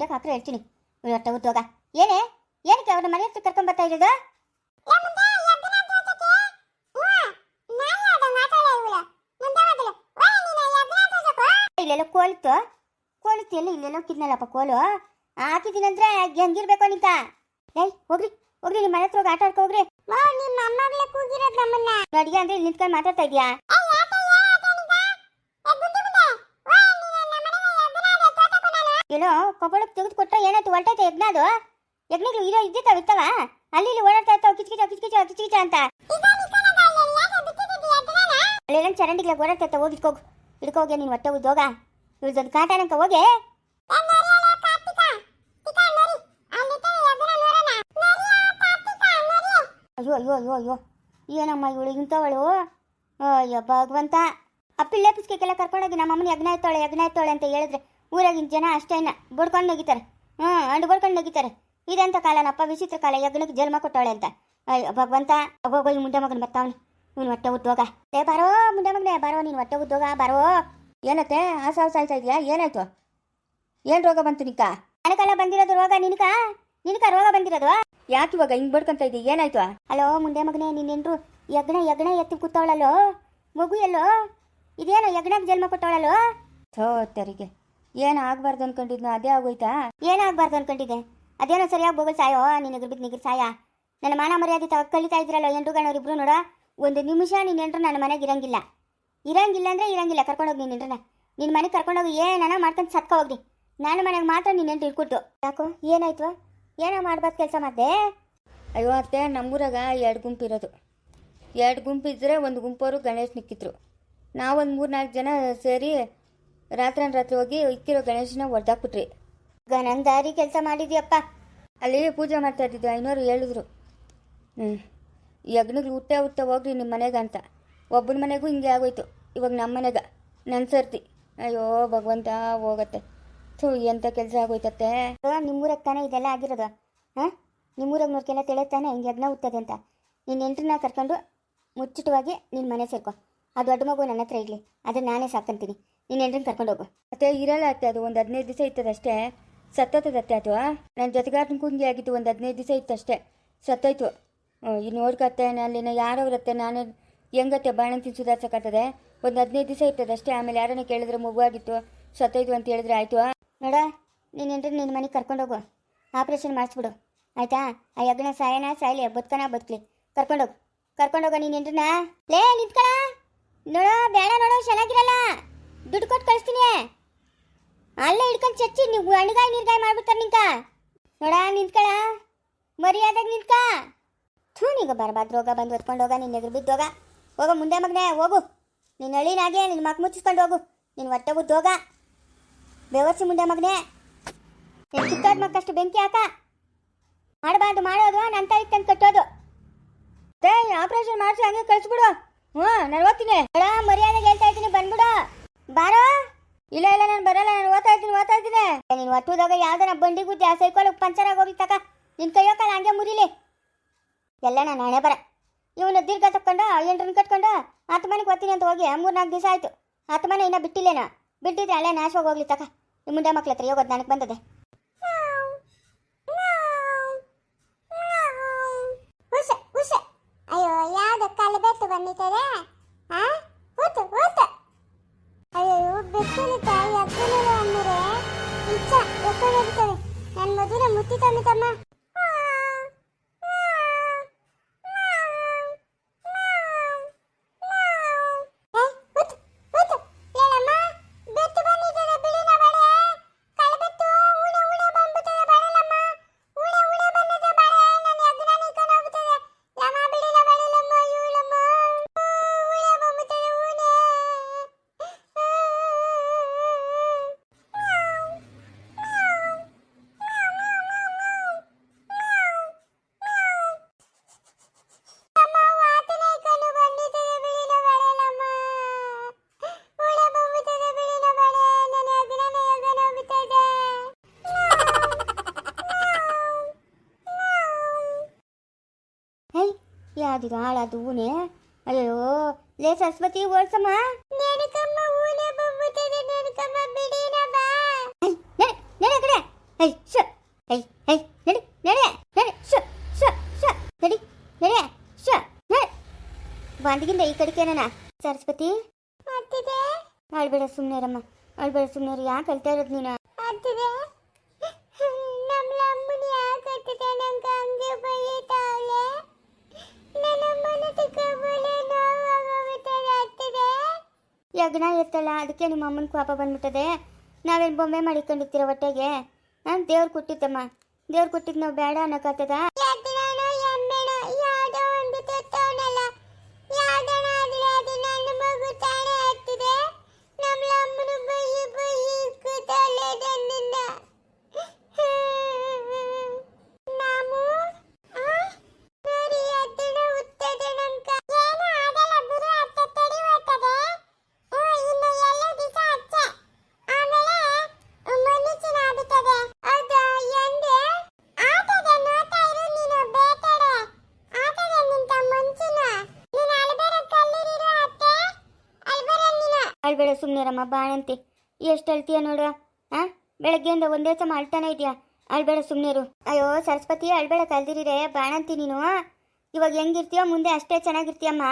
ಮುಂದೆ ಹಾಕ್ರೆ ಹೇಳ್ತೀನಿ ಹೊಟ್ಟೆ ಉದ್ಯೋಗ ಏನೇ? ಏನಕ್ಕೆ ಅವ್ರ ಮನೆ ಹತ್ರ ಕರ್ಕೊಂಡ್ ಬರ್ತಾ ಇರೋದು? ಇಲ್ಲೆಲ್ಲ ಕೋಲಿತ್ತು ಕೋಲಿತ್ತು ಎಲ್ಲ ಇಲ್ಲೆಲ್ಲ ಕಿದ್ನಲ್ಲಪ್ಪ ಕೋಲು. ಹಾಕಿದ್ದೀನಂದ್ರೆ ಹೆಂಗಿರ್ಬೇಕು ನಿಂತ? ಏಯ್ ಹೋಗ್ರಿ ಹೋಗ್ರಿ ನಿಮ್ಮ ಮನೆ ಹತ್ರ ಹೋಗಿ ಆಟ ಆಡ್ಕೋ ಹೋಗ್ರಿ. ಅಡಿಗೆ ಅಂದ್ರೆ ಇಲ್ಲಿ ನಿಂತ್ಕೊಂಡು ಮಾತಾಡ್ತಾ ಇದೀಯಾ? ಏನೋ ಕಪಡಕ್ಕೆ ತೆಗೆದು ಕೊಟ್ಟರೆ ಏನಾಯ್ತು ಹೊರಟೈತೆ ಯಜ್ಞ ಅದು. ಯಜ್ಞಗಳು ಇರೋ ಇದ್ದಿತ್ತಾವ ಇತ್ತವ ಅಲ್ಲಿ ಇಲ್ಲಿ ಓಡಾಡ್ತಾ ಇರ್ತಾವ ಕಿಚ್ಕಿಚ ಕಿಚ್ಕಿಚ ಕಿಚ್ಕಿಚ ಅಂತ. ಅಲ್ಲೆಲ್ಲ ಚರಂಡಿಗಳ ಓಡಾಡ್ತಾ ಇರ್ತಾವ, ಹೋಗಿ ಇಟ್ಕೋಗು. ಹಿಡ್ಕೋಗೆ ನೀನು ಹೊಟ್ಟೆ ಉದ್ದೋಗ ಇವ್ರದ್ದೊಂದು ಕಾಟನಂಕ ಹೋಗಿ. ಅಯ್ಯೋ ಅಯ್ಯೋ ಅಯ್ಯೋ ಅಯ್ಯೋ. ಏನಮ್ಮ ಇವಳು ಇಂಥವಳು? ಅಯ್ಯೋ, ಭಗವಂತ. ಆ ಪಿಳ್ಳೆ ಪಿಸ್ಕೆಲ್ಲ ಕರ್ಕೊಂಡೋಗಿ ನಮ್ಮ ಅಮ್ಮನ ಯಜ್ಞ ಎತ್ತೋಳೆ ಯಜ್ಞ ಎತ್ತೋಳೆ ಅಂತ ಹೇಳಿದ್ರೆ ಊರಾಗಿನ ಜನ ಅಷ್ಟೇನ ಬಡ್ಕೊಂಡು ಹೋಗಿತಾರೆ ಹ್ಞೂ, ಅಂಡು ಬಡ್ಕೊಂಡು ಹೋಗಿತಾರೆ ಇದೆಂತ ಕಾಲನಪ್ಪ ವಿಚಿತ್ರ ಕಾಲ, ಯಜ್ಞಕ್ಕೆ ಜನ್ಮ ಕೊಟ್ಟವಳೆ ಅಂತ. ಅಯ್ಯ ಭಗವಂತ ಹೋಗೋ ಈ ಮುಂಡೆ ಮಗನ ಬರ್ತಾವನು. ನೀನು ಹೊಟ್ಟೆ ಉದ್ಯೋಗ. ಏ ಬಾರೋ ಮುಂಡೆ ಮಗನೇ, ಬಾರೋ, ನೀನು ಹೊಟ್ಟೆ ಉದ್ಯೋಗ, ಬಾರೋ. ಏನತ್ತೆ, ಹಾಸ, ಹೊಸ ಆಯ್ತಾ ಇದೆಯಾ? ಏನಾಯ್ತು? ಏನು ರೋಗ ಬಂತು ನಿಕ್ಕ ನನಗೆಲ್ಲ ಬಂದಿರೋದು ರೋಗ ನಿನಕ? ನಿನಕ ರೋಗ ಬಂದಿರೋದು? ಯಾಕೆ ಇವಾಗ ಹಿಂಗೆ ಬಡ್ಕೊಂತ ಇದ್ದೀವಿ ಏನಾಯ್ತು? ಅಲೋ ಮುಂಡೆ ಮಗನೇ ನೀನೇನ್ರು ಯಜ್ಞ ಯಜ್ಞ ಎತ್ತಿ ಕೂತವಳಲ್ಲೋ? ಮಗು ಎಲ್ಲೋ? ಇದೇನೋ ಯಜ್ಞಕ್ಕೆ ಜನ್ಮ ಕೊಟ್ಟವಳಲ್ಲೋ? ಥೋ, ತೆರಿಗೆ. ಏನು ಆಗ್ಬಾರ್ದು ಅನ್ಕೊಂಡಿದ್ನು, ಅದೇ ಆಗೋಯ್ತಾ? ಏನಾಗಬಾರ್ದು ಅನ್ಕೊಂಡಿದ್ದೆ? ಅದೇನೋ ಸರಿಯಾಗಿ ಬೋಗಲ್ ಸಾಯೋ, ನೀನು ಎದುರು ಬಿದ್ದು ನಿಗಿರ್ ಸಾಯ? ನನ್ನ ಮಾನ ಮರ್ಯಾದೆ ತಾವ ಕಲಿತಾ ಇದ್ರಲ್ಲ ಇಬ್ರು ನೋಡ. ಒಂದು ನಿಮಿಷ ನೀನು ಎಂಟ್ರು ನನ್ನ ಮನೆಗೆ ಇರಂಗಿಲ್ಲ. ಇರಂಗಿಲ್ಲ ಅಂದ್ರೆ ಇರಂಗಿಲ್ಲ ಕರ್ಕೊಂಡೋಗಿ ನೀನು ಎಂಟ್ರನ್ನ ನಿನ್ನ ಮನೆಗೆ ಕರ್ಕೊಂಡೋಗಿ ಏನನ ಮಾಡ್ಕೊಂಡು ಸತ್ಕ ಹೋಗ್ರಿ ನಾನು ಮನೆಗೆ ಮಾತ್ರ ನೀನು ಎಂಟು ಇಟ್ಕೊಟ್ಟು ಯಾಕೋ, ಏನಾಯ್ತು? ಏನೋ ಮಾಡ್ಬಾರ್ದು ಕೆಲಸ ಮಾಡಿದೆ? ಅಯ್ಯೋ ಅತ್ತೆ, ನಮ್ಮೂರಾಗ ಎರಡು ಗುಂಪು ಇರೋದು. ಎರಡು ಗುಂಪು ಇದ್ದರೆ ಒಂದು ಗುಂಪವರು ಗಣೇಶ್ ನಿಕ್ಕಿದ್ರು ನಾವೊಂದು ಮೂರು ನಾಲ್ಕು ಜನ ಸೇರಿ ರಾತ್ರಿ ರಾತ್ರಿ ಹೋಗಿ ಇಕ್ಕಿರೋ ಗಣೇಶನ ಹೊಡೆದಾಕ್ಬಿಟ್ರಿ ನನ್ನ ದಾರಿ ಕೆಲಸ ಮಾಡಿದ್ಯಪ್ಪ. ಅಲ್ಲಿ ಪೂಜೆ ಮಾಡ್ತಾ ಇದ್ದಿದ್ದು ಐನೂರು ಹೇಳಿದ್ರು. ಹ್ಞೂ ಯಜ್ಞಗಳು ಹುಟ್ಟೆ ಹುಟ್ಟೆ ಹೋಗ್ರಿ ನಿಮ್ಮ ಮನೆಗೆ ಅಂತ. ಒಬ್ಬನ ಮನೆಗೂ ಹಿಂಗೆ ಆಗೋಯ್ತು. ಇವಾಗ ನಮ್ಮ ಮನೆಗೆ. ನನ್ನ ಸರ್ತಿ. ಅಯ್ಯೋ, ಭಗವಂತ ಹೋಗತ್ತೆ. ಥೂ ಎಂಥ ಕೆಲಸ ಆಗೋಯ್ತತ್ತೆ. ನಿಮ್ಮೂರಾಗ ತಾನೇ ಇದೆಲ್ಲ ಆಗಿರೋದು? ಹಾಂ? ನಿಮ್ಮೂರಾಗ ನೋಡ್ಕೆಲ್ಲ ತಿಳಿತಾನೆ ಹಿಂಗೆ ಯಜ್ಞ ಹುಟ್ಟದೆ ಅಂತ. ನಿನ್ನ ಎಂಟ್ರನ್ನ ಕರ್ಕೊಂಡು ಮುಚ್ಚಿಟವಾಗಿ ನಿನ್ನ ಮನೆ ಸೇರ್ಕೊ. ಆ ದೊಡ್ಡ ಮಗು ನನ್ನ ಹತ್ರ ಇರಲಿ. ಅದನ್ನು ನಾನೇ ಸಾಕಂತೀನಿ ನಿನ್ನ ಎಂಟ್ರನ್ನ ಕರ್ಕೊಂಡು ಹೋಗು. ಅತ್ತೆ ಇರಲ್ಲ ಅತ್ತೆ, ಅದು ಒಂದು ಹದಿನೈದು ದಿವಸ ಇರ್ತದಷ್ಟೇ. ಸತ್ತೋತದತ್ತೆ ಅದು ನನ್ನ ಜೊತೆಗಾರನ ಕುಂಗಿ ಆಗಿತ್ತು ಒಂದು ಹದಿನೈದು ದಿವಸ ಇತ್ತಷ್ಟೇ. ಸತ್ತೋಯ್ತು. ಈ ನೋಡ್ಕತ್ತೆ ಅಲ್ಲಿನ ಯಾರೋ ಇರುತ್ತೆ ನಾನು ಹೆಂಗತ್ತೆ ಬಾಣಂತಿ ಸುಧಾರ್ಸಕತ್ತದೆ ಒಂದು ಹದಿನೈದು ದಿವಸ ಇರ್ತದೆ ಅಷ್ಟೇ ಆಮೇಲೆ ಯಾರನ್ನ ಕೇಳಿದ್ರೆ ಮಗುವಾಗಿತ್ತು, ಸತ್ತೋಯ್ತು ಅಂತ ಹೇಳಿದ್ರೆ ಆಯಿತು ನೋಡ, ನೀನು ಎಂಟ್ರೆ ನಿನ್ನ ಮನೆಗೆ ಕರ್ಕೊಂಡೋಗು ಆಪ್ರೇಷನ್ ಮಾಡಿಸ್ಬಿಡು. ಆಯ್ತಾ? ಆ ಯಜ್ಞ ಸಾಯನ, ಸಾಯ್ಲಿ ಬದುಕನ ಬದುಕಲಿ. ಕರ್ಕೊಂಡೋಗು ಕರ್ಕೊಂಡೋಗ ನೀನು ಎಂಟ್ರನ್ನ ಲೇ ನಿಂತ್ಕಳ ನೋಡೋ, ಬೇಡ ನೋಡೋ, ಚೆನ್ನಾಗಿರಲ್ಲ. ದುಡ್ಡು ಕೊಟ್ಟು ಕಳಿಸ್ತೀನಿ. ಅಲ್ಲೇ ಹಿಡ್ಕೊಂಡು ಚಚ್ಚಿ, ನೀವು ಹಣ್ಗಾಯಿ ನೀರ್ಗಾಯಿ ಮಾಡ್ಬಿಡ್ತಾರೆ ನಿಂಕ. ನೋಡ, ನಿಂತ್ಕಳ. ಮರ್ಯಾದಾಗ ನಿಂತ್ಕ. ಥೂ, ನೀಗ ಬರಬಾರ್ದು ರೋಗ ಬಂದು ಹೊತ್ಕೊಂಡು ಹೋಗ ನಿನ್ನ ಎದುರು ಬಿದ್ದೋಗ. ಹೋಗ ಮುಂದೆ ಮಗನೇ, ಹೋಗು. ನಿನ್ನ ಹಳ್ಳಿನಾಗೆ ನಿನ್ನ ಮಕ್ ಮುಚ್ಚಿಸ್ಕೊಂಡು ಹೋಗು. ನಿನ್ನ ಹೊಟ್ಟೆ ಉದ್ದೋಗ ಬೆವರ್ಸಿ ಮುಂದೆ ಮಗನೇ. ನಿನ್ನ ಕಿತ್ತೋದ್ ಮಕ್ಕಷ್ಟು ಬೆಂಕಿ ಹಾಕ. ಮಾಡಬಾರ್ದು, ಮಾಡೋದು ನನ್ನ ತಾಯಿ ತಂದು ಕಟ್ಟೋದು. ಆಪರೇಷನ್ ಮಾಡಿಸಿ, ಹಂಗೆ ಕಳಿಸ್ಬಿಡು. ಹ್ಞೂ ನಾನು ಓದ್ತೀನಿ ಬೇಡ ಮರ್ಯಾದೆಗೆ ಹೇಳ್ತಾ ಇದ್ದೀನಿ ಬಂದ್ಬಿಡು ಬಾರೋ? ಇಲ್ಲ ಇಲ್ಲ, ನಾನು ಬರಲ್ಲ, ನಾನು ಓದ್ತಾ ಇದ್ದೀನಿ ಓದ್ತಾ ಇದ್ದೀನಿ ನೀನು ಒತ್ತುದಾಗ ಯಾವ್ದಾರ ಬಂಡಿ ಗುದ್ದಿ ಆ ಸೈಕಲ್ ಪಂಚರ್ ಆಗೋಗಿ ತಕ. ನಿನ್ ಕೈಯೋ ಕಾಲ ಹಂಗೆ ಮುರಿಲಿ. ಎಲ್ಲ ನಾನು ಹಣೆ ಬರ. ಇವನು ದೀರ್ಘ ತಕ್ಕೊಂಡು ಎಂಟ್ರನ್ನ ಕಟ್ಕೊಂಡು ಹತ್ತು ಮನೆಗೆ ಓದ್ತೀನಿ ಅಂತ ಹೋಗಿ ಮೂರು ನಾಲ್ಕು ದಿವಸ ಆಯ್ತು. ಹತ್ತು ಮನೆ ಇನ್ನೂ ಬಿಟ್ಟಿಲ್ಲೇನೋ. ಬಿಟ್ಟಿದ್ರೆ ಅಲ್ಲೇ ನಾಶವಾಗಿ ಹೋಗ್ಲಿ ತಕ. ನಿಮ್ಮ ಮುಂದೆ ಮಕ್ಳ ಹತ್ರ ಹೋಗೋದು ನನಗೆ ಬಂದದೆ. ಎಕ್ಕೊಂಡಿರ್ತದೆ ನನ್ನ ಮದುವೆ ಮುತ್ತಿ ತಮ್ಮ. ಯಾವ್ದಿದು ಹಾಳಾದ ಹೂನೆ? ಅಯ್ಯೋ ಲೇ ಸರಸ್ವತಿ ಓಡ್ಸಮ್ಮ. ಬಂದಿಗಿಂದ ಈ ಕಡೆ ನನ್ನ ಸರಸ್ವತಿ? ಅಳ್ಬೇಡ ಸುಮ್ಮನೆರಮ್ಮ ಅಳ್ಬೇಡ ಸುಮ್ಮನೆ ಯಾಕೆ ಅಳ್ತಾ ಇರೋದು ನೀನು? ಯಜ್ಞ ಇರ್ತಲ್ಲ, ಅದಕ್ಕೆ ನಿಮ್ಮ ಅಮ್ಮನ ಪಾಪ ಬಂದ್ಬಿಟ್ಟದೆ. ನಾವೇನು ಬೊಂಬೆ ಮಾಡಿಕೊಂಡಿರ್ತೀರ ಹೊಟ್ಟೆಗೆ? ನಾನು ದೇವ್ರು ಕೊಟ್ಟಿದ್ದಮ್ಮ. ದೇವ್ರು ಕೊಟ್ಟಿದ್ದು ನಾವು ಬೇಡ ಅನ್ನೋಕ್ಕಾಗ್ತದ ಅಳ್ಬೇಡ ಸುಮ್ಮನೆರಮ್ಮ ಬಾಣಂತಿ. ಎಷ್ಟು ಅಳ್ತೀಯ ನೋಡು ಹಾ ಬೆಳಗ್ಗೆಯಿಂದ ಒಂದೇ ಸಮ ಅಳ್ತಾನೆ ಇದೆಯಾ? ಅಳ್ಬೇಡ ಸುಮ್ಮನೆರು ಅಯ್ಯೋ ಸರಸ್ವತಿ ಅಳ್ಬೇಡ ಕಲ್ದಿರಿರೆ ಬಾಣಂತಿ ನೀನು. ಇವಾಗ ಹೆಂಗಿರ್ತೀಯೋ ಮುಂದೆ ಅಷ್ಟೇ ಚೆನ್ನಾಗಿರ್ತೀಯಮ್ಮ.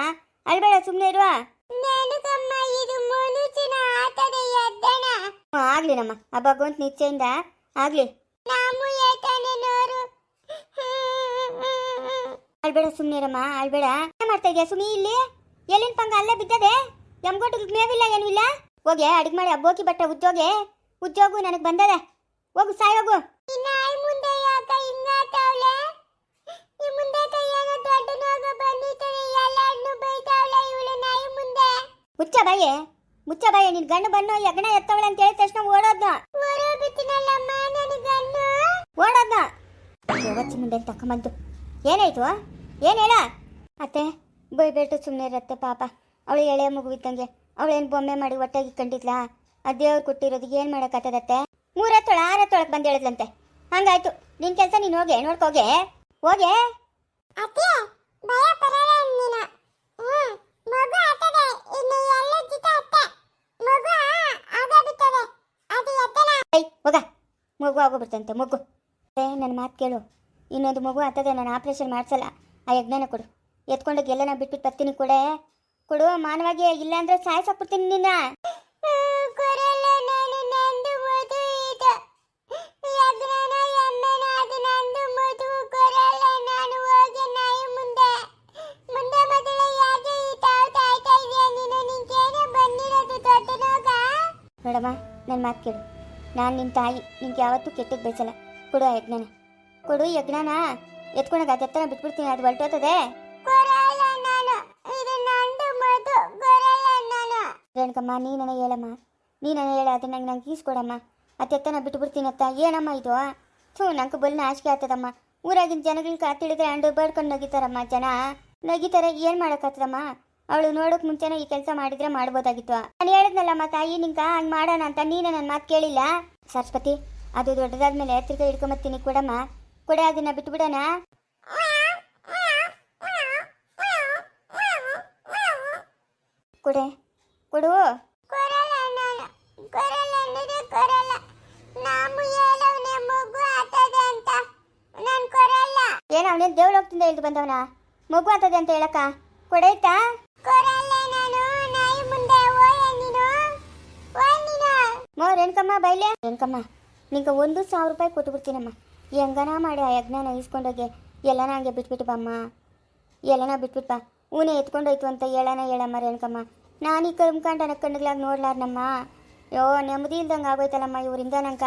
ಅಳ್ಬೇಡ ಸುಮ್ಮನೆ ಇರುವ ಆಗ್ಲಿ ನಮ್ಮ ಆ ಭಗವಂತ ನಿಚ್ಚೆಯಿಂದ ಆಗ್ಲಿ. ಅಳ್ಬೇಡ ಸುಮ್ಮನೆರಮ್ಮ ಅಳ್ಬೇಡ. ಏನ್ ಮಾಡ್ತಾ ಇದೆಯಾ ಸುಮಿ ಇಲ್ಲಿ? ಎಲ್ಲಿನ ಪಂಗ? ಅಲ್ಲೇ ಬಿದ್ದದೆ? ಎಮ್ಗೊಟ್ಟಿಗೆ ಮೇವಿಲ್ಲ ಏನೂ ಇಲ್ಲ ಹೋಗಿ ಅಡಿಗೆ ಮಾಡಿ ಅಬ್ಬೋಕಿ ಬಟ್ಟೆ ಉದ್ಯೋಗೆ ಉದ್ಯೋಗು ನನಗೆ ಬಂದದ. ಹೋಗು ಸಾಯ್ ಹೋಗು. ಈ ನಾಯಿ ಮುಂದೆ ಯಾಕ ಹಿಂಗಾತಾವ್ಲೆ ಈ ಮುಂದೆ ಏನೋ ದೊಡ್ಡ ನೋಗ ಬಂದಿತ್ತದೆ ಎಲ್ಲಾರ್ನು ಬೈತಾವ್ಲೆ ಇವಳು ನಾಯಿ ಮುಂದೆ? ಮುಚ್ಚ ಬಾಯೆ ಮುಚ್ಚ ಬಾಯೆ ನಿನ್ ಗಂಡು ಬನ್ನ ಯಗಣ ಎತ್ತವಳೆ ಅಂತ ಹೇಳಿದ ತಕ್ಷಣ ಓಡೋದ್ನ. ಹೊರಬಿತ್ತಿನಲ್ಲಮ್ಮ ಗಣ್ಣ ಓಡೋದ್ನ. ಯಾವತ್ತಿ ಮುಂದೆ ತಕೊಂಬಂತು ಏನಾಯ್ತು? ಏನು ಹೇಳ? ಅತ್ತೆ ಬೈಬೇಟು ಸುಮ್ಮನೆ ಇರತ್ತೆ ಪಾಪ. ಅವಳು ಎಳೆ ಮಗು ಇದ್ದಂಗೆ ಏನು ಬೊಮ್ಮೆ ಮಾಡಿ ಒಟ್ಟಾಗಿ ಕಂಡಿದ್ಲಾ? ಆ ದೇವ್ರು ಕೊಟ್ಟಿರೋದು ಏನು ಮಾಡೋಕ್ಕಾಗ್ತದತ್ತೆ ಮೂರತ್ತೊಳ ಆರತ್ತೊಳಗೆ ಬಂದು ಹೇಳಿದ್ಲಂತೆ. ಹಂಗಾಯ್ತು. ನಿನ್ ಕೆಲಸ ನೀನು ಹೋಗೆ ನೋಡ್ಕೋಗೆ ಹೋಗೆ. ಅದು ಹೋಗ. ಮಗು ಆಗೋಗ್ಬಿಡ್ತಂತೆ ಮಗು. ಏ ನನ್ನ ಮಾತು ಕೇಳು. ಇನ್ನೊಂದು ಮಗು ಆಗ್ತದೆ ನಾನು ಆಪ್ರೇಷನ್ ಮಾಡ್ಸಲ್ಲ. ಆ ಯಜ್ಞಾನ ಕೊಡು. ಎತ್ಕೊಂಡೋಗಿ ಎಲ್ಲ ನಾ ಬಿಟ್ಬಿಟ್ಟು ಬರ್ತೀನಿ ಕೊಡೆ. ಕೊಡು ಮಾನವಾಗಿ ಇಲ್ಲ ಅಂದ್ರೆ ಸಾಯಿಸಾಕ್ಬಿಡ್ತೀನಿ ನಿನ್ನ. ನೋಡಮ್ಮ ನನ್ನ ಮಾತು ಕೇಳು. ನಾನು ನಿನ್ನ ತಾಯಿ ನಿಂಗೆ ಯಾವತ್ತೂ ಕೆಟ್ಟದ್ದು ಬಯಸಲ್ಲ. ಕೊಡು ಯಜ್ಞಾನ. ಕೊಡು ಯಜ್ಞಾನ. ಎತ್ಕೊಂಡಾಗ ಅದೆತ್ತನ ಬಿಟ್ಬಿಡ್ತೀನಿ ಅದು ಹೊಲ್ಟೋತದೆ ರೇಣುಕಮ್ಮ ನೀನೇ ಹೇಳಮ್ಮ. ನೀನೇ ಹೇಳ, ಅದನ್ನ ನಂಗೆ ನಂಗೆ ಈಸ್ಕೊಡಮ್ಮ ಅತ್ತೆತ್ತನ ಬಿಟ್ಬಿಡ್ತೀನಿ ಅತ್ತ. ಏನಮ್ಮ ಇದು? ಥೂ, ನಂಗೆ ಬಲ್ ನಾಚಿಕೆ ಆಗ್ತದಮ್ಮ. ಊರಾಗಿನ ಜನಗಳಿಗೆ ತಿಳಿದ್ರೆ ಅಂಡು ಬಡ್ಕೊಂಡು ನಗಿತಾರಮ್ಮ ಜನ. ನಗಿತಾರೆ, ಏನು ಮಾಡೋಕ್ಕಾಗ್ತದಮ್ಮ? ಅವಳು ನೋಡೋಕೆ ಮುಂಚೆನೇ ಈ ಕೆಲಸ ಮಾಡಿದ್ರೆ ಮಾಡ್ಬೋದಾಗಿತ್ತು. ನಾನು ಹೇಳಿದ್ನಲ್ಲಮ್ಮ ತಾಯಿ, ನಿಂಗೆ ಹಂಗೆ ಮಾಡೋಣ ಅಂತ ನೀನೇ ನನ್ನ ಮಾತು ಕೇಳಿಲ್ಲ? ಸರಸ್ವತಿ, ಅದು ದೊಡ್ಡದಾದ ಮೇಲೆ ತಿರ್ಗಾ ಹಿಡ್ಕೊಂಬತ್ತೀನಿ, ಕೊಡಮ್ಮ. ಕೊಡೆ, ಅದನ್ನ ಬಿಟ್ಬಿಡೋಣ ಕೊಡೆ. ಕೊಡು. ಏನ ಅವನೇ ದೇವ್ರ ಹೋಗ್ತಿಂದ ಇಳ್ದು ಬಂದವನ? ಮಗು ಆತದೆ ಅಂತ ಹೇಳಕ್ಕ. ಕೊಡೈತಾ? ಮೋ ರೇಣುಕಮ್ಮ ಬೈಲೆ? ರೇಣುಕಮ್ಮ ನಿಂಗೆ ಒಂದು ಸಾವಿರ ರೂಪಾಯಿ ಕೊಟ್ಟು ಬಿಡ್ತೀನಮ್ಮ. ಹೆಂಗನ ಮಾಡಿ ಆ ಯಜ್ಞನ ಇಸ್ಕೊಂಡೋಗಿ ಎಲ್ಲನ ಹಂಗೆ ಬಿಟ್ಬಿಟ್ಟು ಬಮ್ಮ. ಎಲ್ಲನ ಬಿಟ್ಬಿಟ್ಟು ಬಾ. ಊನೆ ಎತ್ಕೊಂಡೋಯ್ತು ಅಂತ ಹೇಳೋಣ ಹೇಳಮ್ಮ ರೇಣುಕಮ್ಮ. ನಾನು ಈ ಕಣ್ಣುಗಳಾಗ ನೋಡ್ಲಾರ್ನಮ್ಮ ಯೋ, ನೆಮ್ಮದಿ ಇಲ್ದಂಗೆ ಆಗೋಯ್ತಲ್ಲಮ್ಮ ಇವರಿಂದ ನಂಕ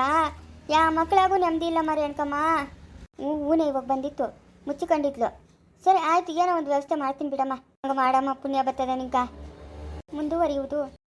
ಯಾ ಮಕ್ಕಳಾಗೂ ನೆಮ್ಮದಿ ಇಲ್ಲಮ್ಮ ಅನ್ಕಮ್ಮ. ಹ್ಞೂ, ಹೂನೇ ಇವಾಗ ಬಂದಿತ್ತು. ಮುಚ್ಚಿಕೊಂಡಿದ್ಲು. ಸರಿ, ಆಯ್ತು, ಏನೋ ಒಂದು ವ್ಯವಸ್ಥೆ ಮಾಡ್ತೀನಿ ಬಿಡಮ್ಮ. ಹಂಗೆ ಮಾಡಮ್ಮ, ಪುಣ್ಯ ಬರ್ತದೆ ನಿಂಕ ಮುಂದುವರಿಯುವುದು.